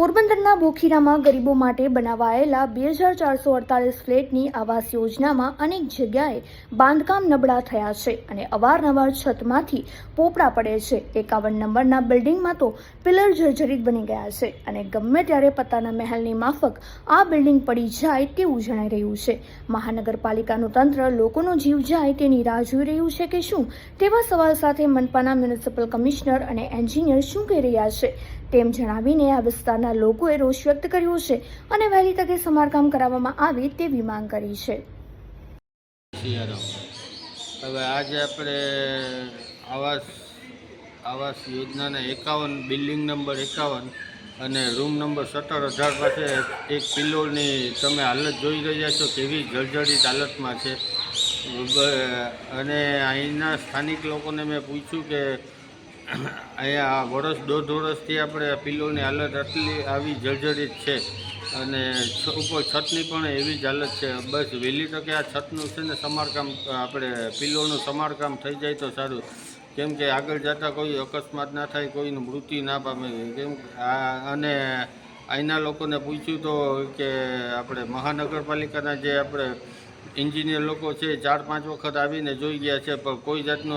પોરબંદરના બોખીરામાં ગરીબો માટે બનાવાયેલા બે હજાર ચારસો અડતાલીસ ફ્લેટની આવાસ યોજનામાં અનેક જગ્યાએ બાંધકામ નબળા થયા છે અને અવારનવાર છતમાંથી પોપડા પડે છે. એકાવન નંબરના બિલ્ડિંગમાં તો પિલર જર્જરિત બની ગયા છે અને ગમે ત્યારે પત્તાના મહેલની માફક આ બિલ્ડિંગ પડી જાય તેવું જણાઈ રહ્યું છે. મહાનગરપાલિકાનું તંત્ર લોકોનો જીવ જાય તેની રાહ જોઈ રહ્યું છે કે શું? તેવા સવાલ સાથે મનપાના મ્યુનિસિપલ કમિશનર અને એન્જિનિયર શું કહી રહ્યા છે? તેમ જણાવીને આ વિસ્તારના લોકોએ રોષ વ્યક્ત કર્યો છે અને વહેલી તકે સમારકામ કરાવવામાં આવે તેવી માંગ કરી છે. હવે આજે આપણે આવાસ આવાસ યોજનાના એકાવન, બિલ્ડિંગ નંબર એકાવન અને રૂમ નંબર સત્તર અઢાર પાસે એક પિલ્લોની તમે હાલત જોઈ રહ્યા છો કેવી જર્જરિત હાલતમાં છે. અને અહીંના સ્થાનિક લોકોને મેં પૂછ્યું કે અહીંયા વર્ષ દોઢ વર્ષથી આપણે પિલ્લોની હાલત આટલી આવી જર્જરિત છે અને ઉપર છતની પણ એવી જ હાલત છે. બસ વહેલી તકે આ છતનું છે ને સમારકામ, આપણે પિલ્લોનું સમારકામ થઈ જાય તો સારું. કેમ કે આગળ જતાં કોઈ અકસ્માત ના થાય, કોઈનું મૃત્યુ ના પામે. કેમ અને અહીંના લોકોને પૂછ્યું તો કે આપણે મહાનગરપાલિકાના જે આપણે એન્જિનિયર લોકો છે, ચાર પાંચ વખત આવીને જોઈ ગયા છે, પણ કોઈ જાતનો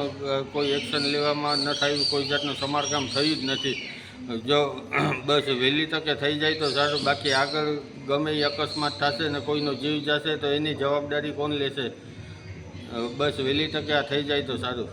કોઈ એક્શન લેવામાં ન થયું કોઈ જાતનું સમારકામ થયું જ નથી. જો, બસ વહેલી તકે થઈ જાય તો સારું, બાકી આગળ ગમે એ અકસ્માત થશે ને કોઈનો જીવ જશે તો એની જવાબદારી કોણ લેશે? બસ વહેલી તકે આ થઈ જાય તો સારું.